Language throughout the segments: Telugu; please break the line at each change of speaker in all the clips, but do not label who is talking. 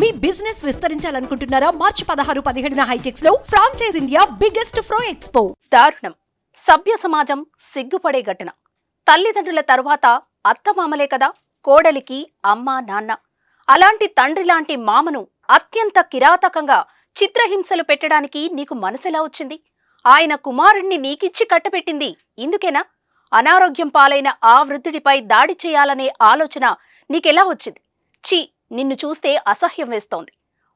మీ బిజినెస్ విస్తరించాలనుకుంటున్నారా? మార్చి పదహారు పదిహేడున హైటెక్స్లో ఫ్రాంచైజ్ ఇండియా బిగ్గెస్ట్ ఫ్రో ఎక్స్పో
దారుణం. సభ్య సమాజం సిగ్గుపడే ఘటన. తల్లిదండ్రుల తరువాత అత్తమామలే కదా కోడలికి అమ్మ నాన్న. అలాంటి తండ్రి లాంటి మామను అత్యంత కిరాతకంగా చిత్రహింసలు పెట్టడానికి నీకు మనసెలా వచ్చింది? ఆయన కుమారుణ్ణి నీకిచ్చి కట్టపెట్టింది ఇందుకేనా? అనారోగ్యం పాలైన ఆ వృద్ధుడిపై దాడి చేయాలనే ఆలోచన నీకెలా వచ్చింది? ఛీ నిన్ను చూస్తే అసహ్యం వేస్తోంది.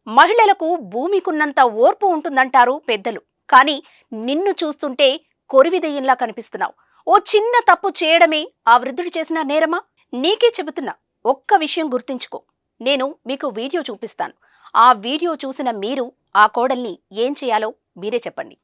మహిళలకు భూమికున్నంత ఓర్పు ఉంటుందంటారు పెద్దలు. కానీ నిన్ను చూస్తుంటే కొరివిదయ్యంలా కనిపిస్తున్నావు. ఓ చిన్న తప్పు చేయడమే ఆ వృద్ధుడు చేసిన నేరమా? నీకే చెబుతున్నా ఒక్క విషయం గుర్తించుకో. నేను మీకు వీడియో చూపిస్తాను. ఆ వీడియో చూసిన మీరు ఆ కోడల్ని ఏం చేయాలో మీరే చెప్పండి.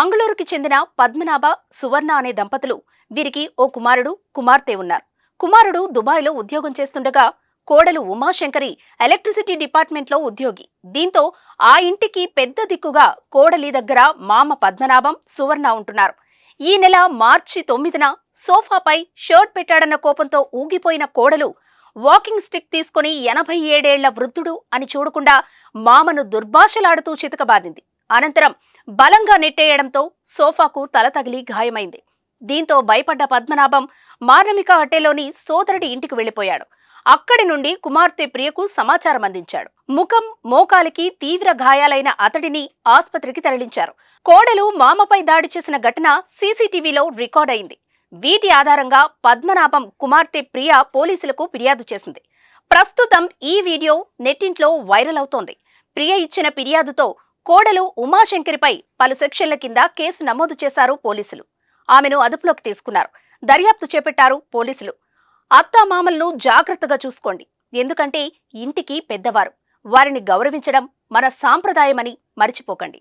మంగళూరుకి చెందిన పద్మనాభ సువర్ణ అనే దంపతులు వీరికి ఓ కుమారుడు కుమార్తె ఉన్నారు. కుమారుడు దుబాయ్లో ఉద్యోగం చేస్తుండగా కోడలు ఉమాశంకరి ఎలక్ట్రిసిటీ డిపార్ట్మెంట్లో ఉద్యోగి. దీంతో ఆ ఇంటికి పెద్ద దిక్కుగా కోడలి దగ్గర మామ పద్మనాభం సువర్ణ ఉంటున్నారు. ఈ నెల మార్చి తొమ్మిదిన సోఫాపై షర్ట్ పెట్టాడన్న కోపంతో ఊగిపోయిన కోడలు వాకింగ్ స్టిక్ తీసుకుని ఎనభై ఏడేళ్ళ వృద్ధుడు అని చూడకుండా మామను దుర్భాషలాడుతూ చితకబాదింది అనంతరం బలంగా నెట్టేయడంతో సోఫాకు తల తగిలి గాయమైంది. దీంతో భయపడ్డ పద్మనాభం మార్నమిక అట్టేలోని సోదరుడి ఇంటికి వెళ్ళిపోయాడు అక్కడి నుండి కుమార్తె ప్రియకు సమాచారం అందించాడు. ముఖం మోకాలికి తీవ్ర గాయాలైన అతడిని ఆస్పత్రికి తరలించారు. కోడలు మామపై దాడి చేసిన ఘటన సీసీటీవీలో రికార్డ్ అయింది. వీటి ఆధారంగా పద్మనాభం కుమార్తె ప్రియ పోలీసులకు ఫిర్యాదు చేసింది. ప్రస్తుతం ఈ వీడియో నెట్టింట్లో వైరల్ అవుతోంది. ప్రియ ఇచ్చిన ఫిర్యాదుతో కోడలు ఉమాశంకరిపై పలు సెక్షన్ల కింద కేసు నమోదు చేశారు పోలీసులు. ఆమెను అదుపులోకి తీసుకున్నారు. దర్యాప్తు చేపట్టారు పోలీసులు. అత్తామామలను జాగ్రత్తగా చూసుకోండి. ఎందుకంటే ఇంటికి పెద్దవారు. వారిని గౌరవించడం మన సాంప్రదాయమని మరిచిపోకండి.